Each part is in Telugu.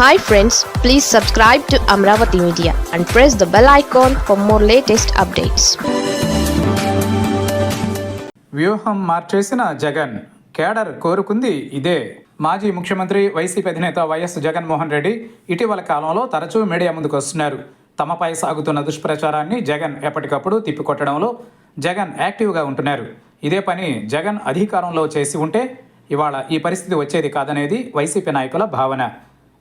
Hi friends please subscribe to Amaravati media and press the bell icon for more latest updates వ్యూహం మార్చేసిన జగన్. కేడర్ కోరుకుంది ఇదే. మాజీ ముఖ్యమంత్రి వైసీపీ అధినేత వైఎస్ జగన్మోహన్ రెడ్డి ఇటీవల కాలంలో తరచూ మీడియా ముందుకు వస్తున్నారు. తమపై సాగుతున్న దుష్ప్రచారాన్ని జగన్ ఎప్పటికప్పుడు తిప్పికొట్టడంలో జగన్ యాక్టివ్గా ఉంటున్నారు. ఇదే పని జగన్ అధికారంలో చేసి ఉంటే ఇవాళ ఈ పరిస్థితి వచ్చేది కాదనేది వైసీపీ నాయకుల భావన.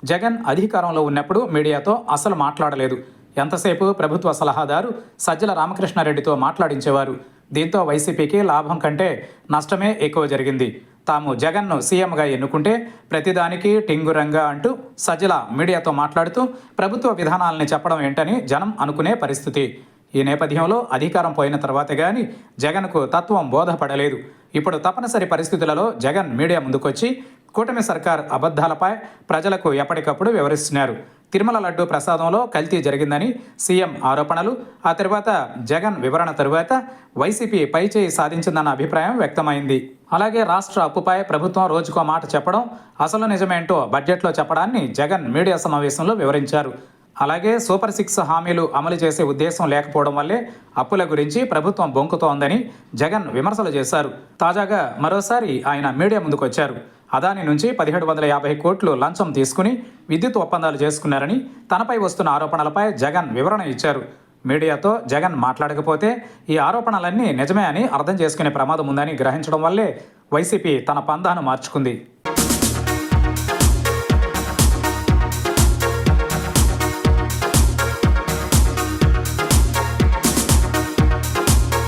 జగన్ అధికారంలో ఉన్నప్పుడు మీడియాతో అసలు మాట్లాడలేదు. ఎంతసేపు ప్రభుత్వ సలహాదారు సజ్జల రామకృష్ణారెడ్డితో మాట్లాడించేవారు. దీంతో వైసీపీకి లాభం కంటే నష్టమే ఎక్కువ జరిగింది. తాము జగన్ను సీఎంగా ఎన్నుకుంటే ప్రతిదానికి టింగురంగా అంటూ సజ్జల మీడియాతో మాట్లాడుతూ ప్రభుత్వ విధానాలని చెప్పడం ఏంటని జనం అనుకునే పరిస్థితి. ఈ నేపథ్యంలో అధికారం పోయిన తర్వాత కానీ జగన్కు తత్వం బోధపడలేదు. ఇప్పుడు తప్పనిసరి పరిస్థితులలో జగన్ మీడియా ముందుకొచ్చి కూటమి సర్కార్ అబద్ధాలపై ప్రజలకు ఎప్పటికప్పుడు వివరిస్తున్నారు. తిరుమల లడ్డు ప్రసాదంలో కల్తీ జరిగిందని సీఎం ఆరోపణలు ఆ తర్వాత జగన్ వివరణ తరువాత వైసీపీ పైచేయి సాధించిందన్న అభిప్రాయం వ్యక్తమైంది. అలాగే రాష్ట్ర అప్పుపై ప్రభుత్వం రోజుకో మాట చెప్పడం అసలు నిజమేంటో బడ్జెట్లో చెప్పడాన్ని జగన్ మీడియా సమావేశంలో వివరించారు. అలాగే సూపర్ సిక్స్ హామీలు అమలు చేసే ఉద్దేశం లేకపోవడం వల్లే అప్పుల గురించి ప్రభుత్వం బొంకుతోందని జగన్ విమర్శలు చేశారు. తాజాగా మరోసారి ఆయన మీడియా ముందుకొచ్చారు. అదాని నుంచి పదిహేడు వందల యాభై కోట్లు లంచం తీసుకుని విద్యుత్ ఒప్పందాలు చేసుకున్నారని తనపై వస్తున్న ఆరోపణలపై జగన్ వివరణ ఇచ్చారు. మీడియాతో జగన్ మాట్లాడకపోతే ఈ ఆరోపణలన్నీ నిజమే అని అర్థం చేసుకునే ప్రమాదం ఉందని గ్రహించడం వల్లే వైసీపీ తన పందాను మార్చుకుంది.